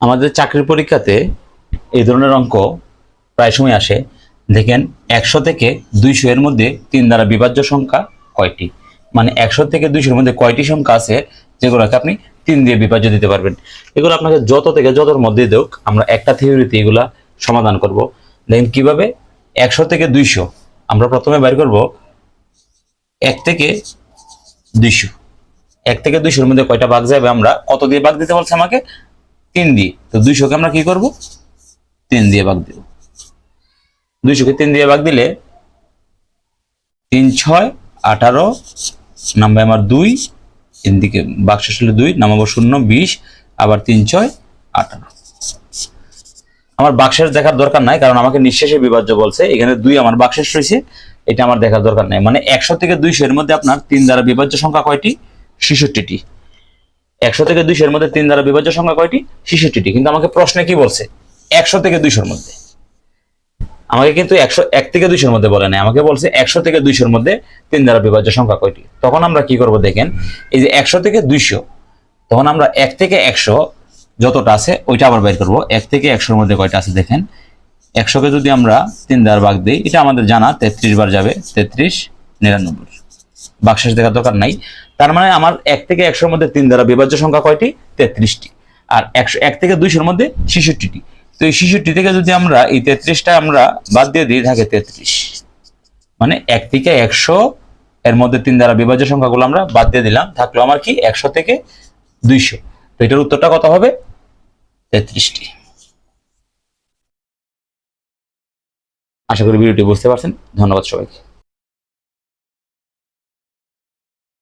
আমাদের চাকরির পরীক্ষাতে এই ধরনের অঙ্ক প্রায় সময় আসে। দেখেন, একশো থেকে দুইশো এর মধ্যে তিন দ্বারা বিভাজ্য সংখ্যা কয়টি? মানে একশো থেকে দুইশোর মধ্যে কয়টি সংখ্যা আছে যেগুলোকে আপনি তিন দিয়ে বিভাজ্য দিতে পারবেন। এগুলো আপনাকে যত থেকে যতর মধ্যে দেখ আমরা একটা থিওরিতে এগুলা সমাধান করব। দেখেন, কীভাবে? একশো থেকে দুইশো, আমরা প্রথমে বের করব এক থেকে দুইশো। এক থেকে দুইশোর মধ্যে কয়টা ভাগ যাবে আমরা? কত দিয়ে ভাগ দিতে বলছে আমাকে? তিন দিয়ে। তো দুইশোকে আমরা কি করব? তিন দিয়ে ভাগ দিব। দুইশোকে তিন দিয়ে ভাগ দিলে তিন ছয় আঠারো নাম্বার আমার দুই এদিকে বাক্স আসলে দুই, নামাবো শূন্য, বিশ, আবার তিন ছয় আঠারো। আমার বাক্সের দেখার দরকার নাই, কারণ আমাকে নিঃশেষে বিভাজ্য বলছে। এখানে দুই আমার বাক্সের রয়েছে, এটা আমার দেখার দরকার নাই। মানে একশো থেকে দুইশো এর মধ্যে আপনার তিন দ্বারা বিভাজ্য সংখ্যা কয়টি? ছেষট্টিটি। একশো থেকে দুইশোর মধ্যে তিন দ্বারা বিভাজ্য সংখ্যা কয়টি? ছেষট্টিটি। কিন্তু আমাকে প্রশ্নে কি বলছে? একশো থেকে দুইশোর মধ্যে। আমাকে কিন্তু একশো, এক থেকে দুইশোর মধ্যে বলে নাই। আমাকে বলছে একশো থেকে দুইশোর মধ্যে তিন দ্বারা বিভাজ্য সংখ্যা কয়টি? তখন আমরা কি করব দেখেন? এই যে একশো থেকে দুইশো, তখন আমরা এক থেকে একশো যতটা আছে, ওইটা আবার বের করব। এক থেকে একশোর মধ্যে কয়টা আছে দেখেন? একশোকে যদি আমরা তিন দ্বারা ভাগ দিই, এটা আমাদের জানা তেত্রিশ বার যাবে, তেত্রিশ, নিরানব্বই। বাক্সেস দেখার দরকার নাই। তার মানে আমার এক থেকে একশোর মধ্যে তিন দ্বারা বিভাজ্য সংখ্যা কয়টি? তেত্রিশটি। আর একশো, এক থেকে দুইশোর মধ্যে ছেষট্টিটি। তো এই ছেষট্টি থেকে যদি আমরা এই তেত্রিশটা আমরা বাদ দিয়ে দিই, থাকে তেত্রিশ। মানে এক থেকে একশো এর মধ্যে তিন দ্বারা বিভাজ্য সংখ্যাগুলো আমরা বাদ দিয়ে দিলাম, থাকল আমার কি? একশো থেকে দুইশো। তো এটার উত্তরটা কত হবে? তেত্রিশটি। আশা করি ভিডিওটি বুঝতে পারছেন। ধন্যবাদ সবাইকে।